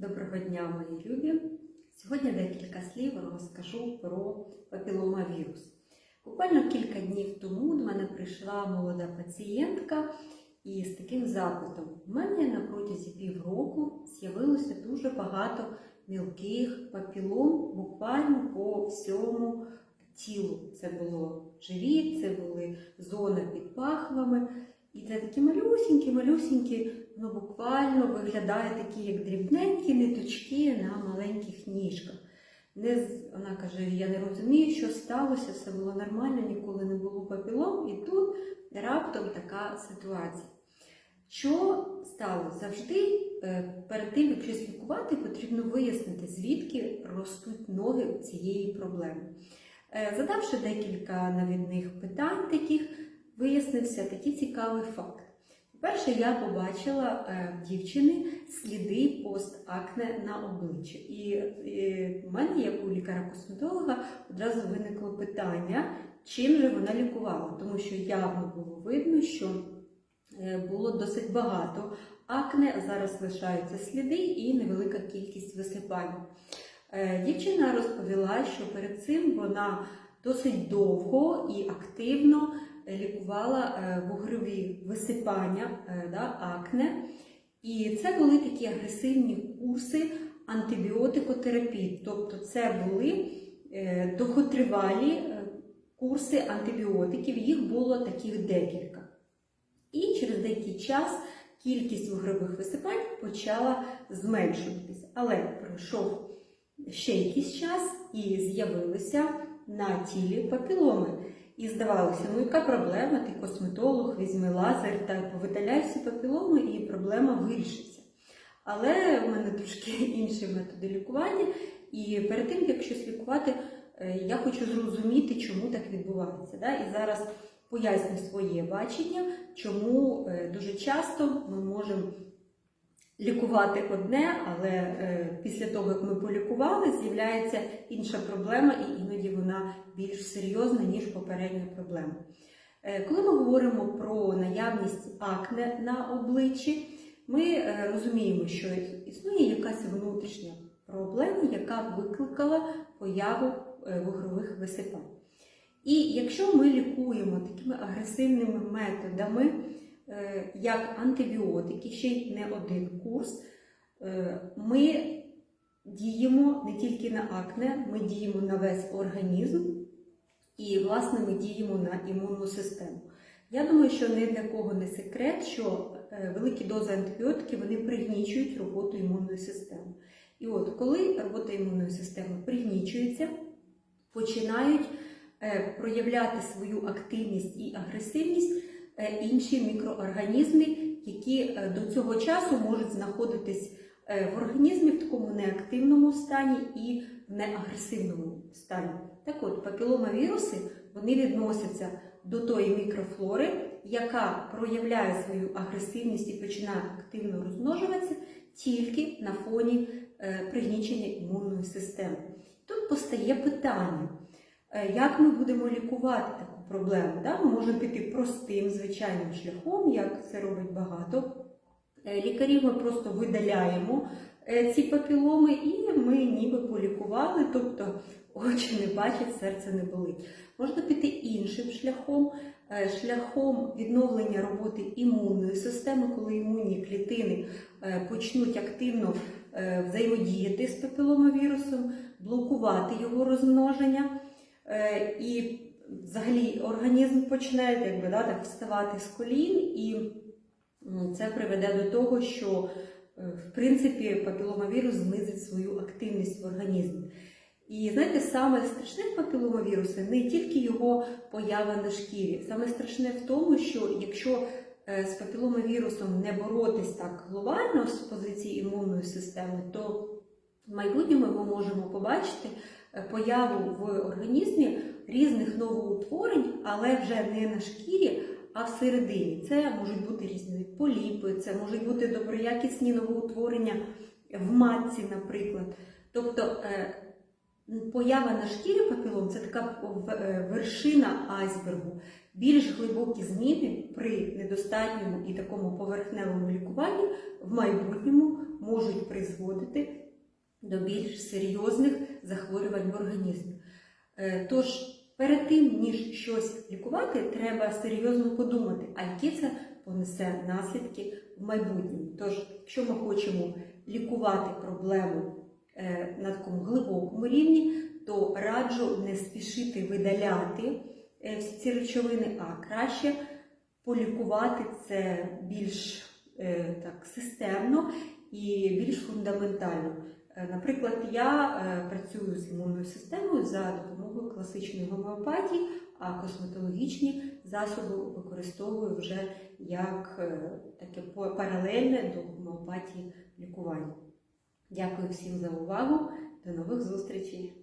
Доброго дня, мої любі! Сьогодні декілька слів розкажу про папіломавірус. Буквально кілька днів тому до мене прийшла молода пацієнтка із таким запитом. У мене на протязі півроку з'явилося дуже багато мілких папілом буквально по всьому тілу. Це було живіт, це були зони під пахвами. І це такі малюсінькі-малюсінькі, ну буквально виглядає такі, як дрібненькі ниточки на маленьких ніжках. Не, вона каже, я не розумію, що сталося, все було нормально, ніколи не було папілом, і тут раптом така ситуація. Що стало? Завжди е, перед тим, як щось лікувати, потрібно вияснити, звідки ростуть ноги цієї проблеми. Е, Задавши декілька навідних питань таких, вияснився такий цікавий факт. По-перше, я побачила е, в дівчини сліди постакне на обличчі. І, в мене, як у лікаря-косметолога, одразу виникло питання, чим же вона лікувала, тому що явно було видно, що е, було досить багато акне, зараз лишаються сліди і невелика кількість висипань. Е, Дівчина розповіла, що перед цим вона досить довго і активно лікувала е, вугрові висипання, е, да, акне. І це були такі агресивні курси антибіотикотерапії. Тобто це були е, довготривалі е, курси антибіотиків, їх було таких декілька. І через деякий час кількість вугрових висипань почала зменшуватись. Але пройшов ще якийсь час і з'явилися на тілі папіломи. І здавалося, ну яка проблема? Ти косметолог, візьми лазер та повидаляй всі папіломи, і проблема вирішиться. Але в мене трошки інші методи лікування, і перед тим, як щось лікувати, е, я хочу зрозуміти, чому так відбувається. Да? І зараз поясню своє бачення, чому е, дуже часто ми можемо лікувати одне, але е, після того, як ми полікували, з'являється інша проблема, і іноді вона більш серйозна, ніж попередня проблема. Е, Коли ми говоримо про наявність акне на обличчі, ми е, розуміємо, що існує якась внутрішня проблема, яка викликала появу вугрових висипань. І якщо ми лікуємо такими агресивними методами, як антибіотики, ще й не один курс, е, ми діємо не тільки на акне, ми діємо на весь організм і, власне, ми діємо на імунну систему. Я думаю, що ні для кого не секрет, що е, великі дози антибіотиків вони пригнічують роботу імунної системи. І от коли робота імунної системи пригнічується, починають е, проявляти свою активність і агресивність е, інші мікроорганізми, які е, до цього часу можуть знаходитись е, в організмі в такому неактивному стані і в неагресивному стані. Так от, папіломавіруси вони відносяться до тої мікрофлори, яка проявляє свою агресивність і починає активно розмножуватися тільки на фоні е, пригнічення імунної системи. Тут постає питання, е, як ми будемо лікувати таку проблему. Да? Ми можемо піти простим, звичайним шляхом, як це робить багато е, лікарів. Ми просто видаляємо е, ці папіломи і ми ніби полікували, тобто очі не бачать, серце не болить. Можна піти іншим шляхом, е, шляхом відновлення роботи імунної системи, коли імунні клітини е, почнуть активно е, взаємодіяти з папіломавірусом, блокувати його розмноження. Е, І взагалі організм почне якби, да, так, вставати з колін, і це приведе до того, що е, в принципі папіломавірус знизить свою активність в організмі. І знаєте, саме страшне в папіломавірусу не тільки його поява на шкірі. Саме страшне в тому, що якщо е, з папіломавірусом не боротись так глобально з позиції імунної системи, то в майбутньому ми можемо побачити появу в організмі різних новоутворень, але вже не на шкірі, а всередині. Це можуть бути різні поліпи, це можуть бути доброякісні новоутворення в матці, наприклад. Тобто е, Поява на шкірі папілом це така е, вершина айсбергу. Більш глибокі зміни при недостатньому і такому поверхневому лікуванні в майбутньому можуть призводити до більш серйозних захворювань в організмі. Е, Тож перед тим, ніж щось лікувати, треба серйозно подумати, а які це понесе наслідки в майбутньому. Тож, якщо ми хочемо лікувати проблему е, на такому глибокому рівні, то раджу не спішити видаляти е, всі ці речовини, а краще полікувати це більш так, системно і більш фундаментально. Е, Наприклад, я е, працюю з імунною системою за допомогою класичної гомеопатії, а косметологічні засоби використовую вже як е, таке паралельне до гомеопатії лікування. Дякую всім за увагу. До нових зустрічей!